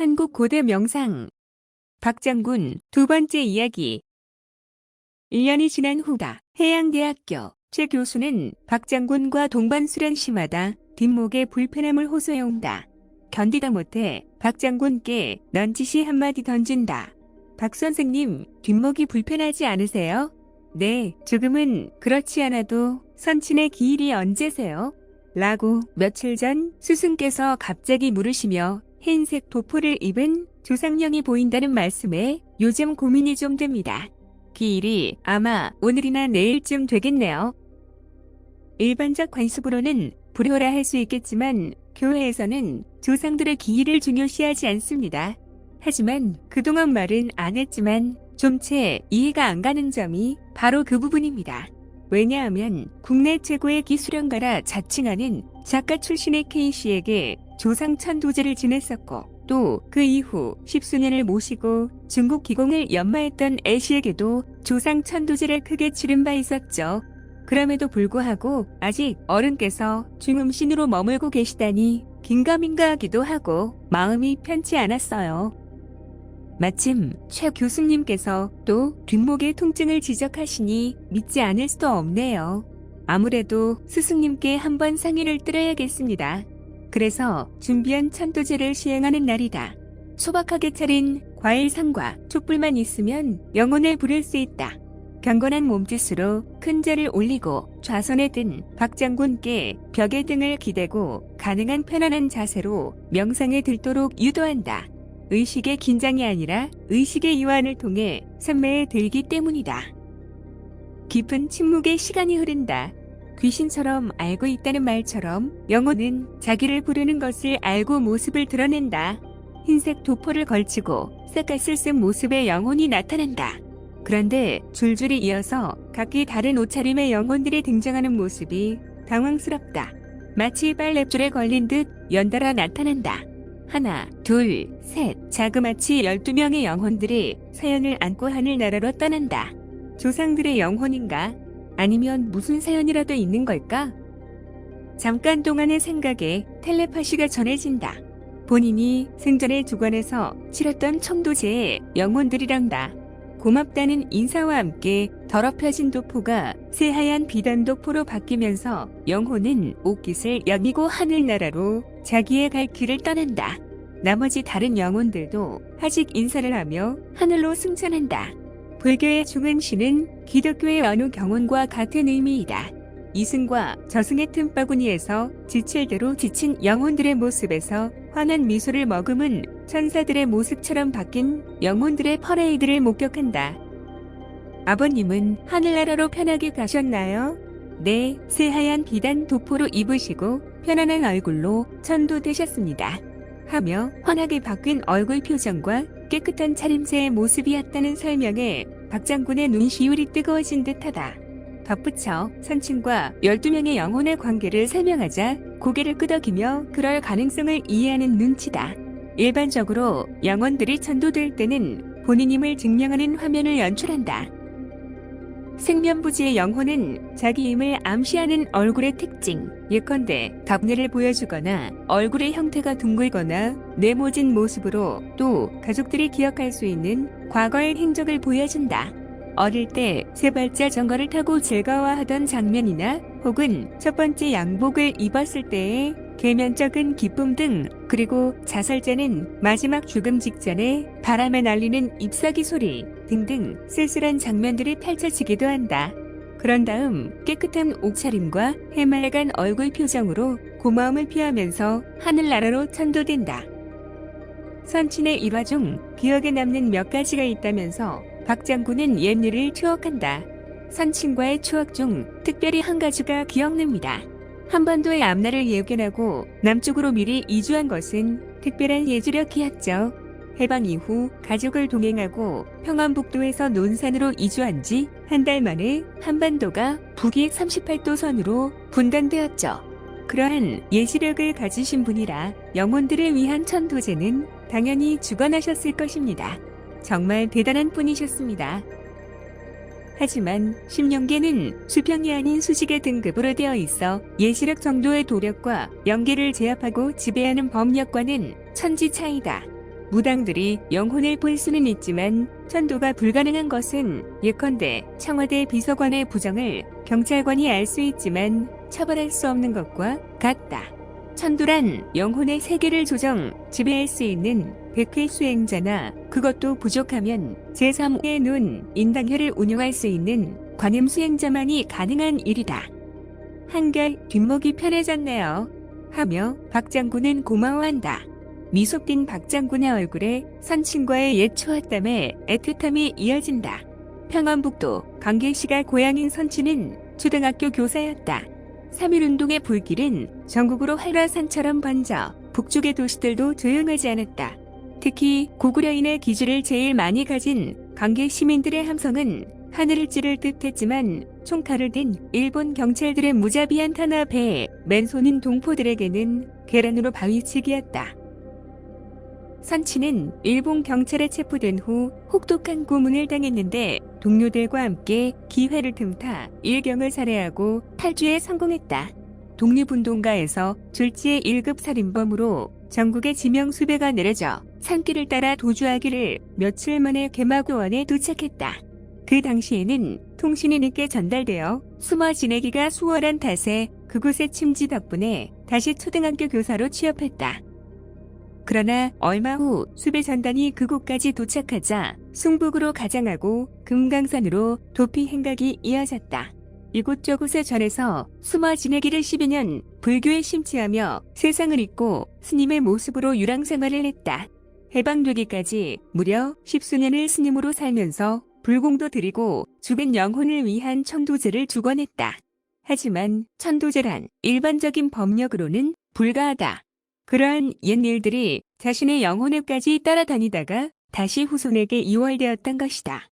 한국 고대 명상 박장군 두 번째 이야기 1년이 지난 후다. 해양대학교 최 교수는 박장군과 동반 수련 시마다 뒷목에 불편함을 호소해온다. 견디다 못해 박장군께 넌지시 한마디 던진다. 박 선생님, 뒷목이 불편하지 않으세요? 네, 조금은 그렇지 않아도 선친의 기일이 언제세요? 라고 며칠 전 스승께서 갑자기 물으시며 흰색 도포를 입은 조상령이 보인다는 말씀에 요즘 고민이 좀 됩니다. 기일이 아마 오늘이나 내일쯤 되겠네요. 일반적 관습으로는 불효라 할 수 있겠지만 교회에서는 조상들의 기일을 중요시하지 않습니다. 하지만 그동안 말은 안 했지만 좀 채 이해가 안 가는 점이 바로 그 부분입니다. 왜냐하면 국내 최고의 기수령가라 자칭하는 작가 출신의 K씨에게 조상 천 도제를 지냈었고 또 그 이후 십수년을 모시고 중국 기공을 연마했던 애씨에게도 조상 천 도제를 크게 치른 바 있었죠. 그럼에도 불구하고 아직 어른께서 중음신으로 머물고 계시다니 긴가민가 하기도 하고 마음이 편치 않았어요. 마침 최 교수님께서 또 뒷목의 통증을 지적하시니 믿지 않을 수도 없네요. 아무래도 스승님께 한번 상의를 들어야겠습니다. 그래서 준비한 천도제를 시행하는 날이다. 소박하게 차린 과일상과 촛불만 있으면 영혼을 부를 수 있다. 경건한 몸짓으로 큰 절을 올리고 좌선에 든 박장군께 벽에 등을 기대고 가능한 편안한 자세로 명상에 들도록 유도한다. 의식의 긴장이 아니라 의식의 이완을 통해 선매에 들기 때문이다. 깊은 침묵의 시간이 흐른다. 귀신처럼 알고 있다는 말처럼 영혼은 자기를 부르는 것을 알고 모습을 드러낸다. 흰색 도포를 걸치고 싹갓을 쓴 모습의 영혼이 나타난다. 그런데 줄줄이 이어서 각기 다른 옷차림의 영혼들이 등장하는 모습이 당황스럽다. 마치 빨랫줄에 걸린 듯 연달아 나타난다. 하나, 둘, 셋, 자그마치 12명의 영혼들이 사연을 안고 하늘나라로 떠난다. 조상들의 영혼인가? 아니면 무슨 사연이라도 있는 걸까? 잠깐 동안의 생각에 텔레파시가 전해진다. 본인이 생전의 주관에서 치렀던 청도제의 영혼들이란다. 고맙다는 인사와 함께 더럽혀진 도포가 새하얀 비단 도포로 바뀌면서 영혼은 옷깃을 여미고 하늘나라로 자기의 갈 길을 떠난다. 나머지 다른 영혼들도 하직 인사를 하며 하늘로 승천한다. 불교의 중은시는 기독교의 어느 경원과 같은 의미이다. 이승과 저승의 틈바구니에서 지칠 대로 지친 영혼들의 모습에서 환한 미소를 머금은 천사들의 모습처럼 바뀐 영혼들의 퍼레이드를 목격한다. 아버님은 하늘나라로 편하게 가셨나요? 네, 새하얀 비단 도포로 입으시고 편안한 얼굴로 천도되셨습니다. 하며 환하게 바뀐 얼굴 표정과 깨끗한 차림새의 모습이었다는 설명에 박 장군의 눈시울이 뜨거워진 듯하다. 덧붙여 선친과 12명의 영혼의 관계를 설명하자 고개를 끄덕이며 그럴 가능성을 이해하는 눈치다. 일반적으로 영혼들이 천도될 때는 본인임을 증명하는 화면을 연출한다. 생면부지의 영혼은 자기임을 암시하는 얼굴의 특징, 예컨대 답례를 보여주거나 얼굴의 형태가 둥글거나 네모진 모습으로 또 가족들이 기억할 수 있는 과거의 행적을 보여준다. 어릴 때 세 발자 정거를 타고 즐거워하던 장면이나 혹은 첫 번째 양복을 입었을 때의 계면적인 기쁨 등 그리고 자살자는 마지막 죽음 직전에 바람에 날리는 잎사귀 소리 등등 쓸쓸한 장면들이 펼쳐지기도 한다. 그런 다음 깨끗한 옷차림과 해맑은 얼굴 표정으로 고마움을 표하면서 하늘나라로 천도된다. 선친의 일화 중 기억에 남는 몇 가지가 있다면서 박 장군은 옛일을 추억한다. 선친과의 추억 중 특별히 한 가지가 기억납니다. 한반도의 앞날을 예견하고 남쪽으로 미리 이주한 것은 특별한 예주력이었죠. 해방 이후 가족을 동행하고 평안북도에서 논산으로 이주한 지 한 달 만에 한반도가 북위 38도 선으로 분단되었죠. 그러한 예지력을 가지신 분이라 영혼들을 위한 천도제는 당연히 주관하셨을 것입니다. 정말 대단한 분이셨습니다. 하지만 심령계는 수평이 아닌 수직의 등급으로 되어 있어 예시력 정도의 도력과 연계를 제압하고 지배하는 법력과는 천지 차이다. 무당들이 영혼을 볼 수는 있지만 천도가 불가능한 것은 예컨대 청와대 비서관의 부정을 경찰관이 알 수 있지만 처벌할 수 없는 것과 같다. 천도란 영혼의 세계를 조정, 지배할 수 있는 백회 수행자나 그것도 부족하면 제3의 눈, 인당혈을 운영할 수 있는 관음 수행자만이 가능한 일이다. 한결 뒷목이 편해졌네요. 하며 박 장군은 고마워한다. 미소 띈박 장군의 얼굴에 선친과의 옛 추웠담에 애틋함이 이어진다. 평안북도 강계시가 고향인 선친은 초등학교 교사였다. 3.1운동의 불길은 전국으로 활화산처럼 번져 북쪽의 도시들도 조용하지 않았다. 특히 고구려인의 기주를 제일 많이 가진 강계 시민들의 함성은 하늘을 찌를 듯 했지만 총칼을 든 일본 경찰들의 무자비한 탄압에 맨손인 동포들에게는 계란으로 바위치기였다. 선치는 일본 경찰에 체포된 후 혹독한 고문을 당했는데 동료들과 함께 기회를 틈타 일경을 살해하고 탈주에 성공했다. 독립운동가에서 졸지의 1급 살인범으로 전국에 지명 수배가 내려져 산길을 따라 도주하기를 며칠 만에 개마고원에 도착했다. 그 당시에는 통신이 늦게 전달되어 숨어 지내기가 수월한 탓에 그곳의 침지 덕분에 다시 초등학교 교사로 취업했다. 그러나 얼마 후 수배 전단이 그곳까지 도착하자 승북으로 가장하고 금강산으로 도피 행각이 이어졌다. 이곳저곳에 전해서 숨어 지내기를 12년 불교에 심취하며 세상을 잊고 스님의 모습으로 유랑 생활을 했다. 해방되기까지 무려 십수년을 스님으로 살면서 불공도 드리고 죽은 영혼을 위한 천도제를 주관했다. 하지만 천도제란 일반적인 법력으로는 불가하다. 그러한 옛 일들이 자신의 영혼에까지 따라다니다가 다시 후손에게 이월되었던 것이다.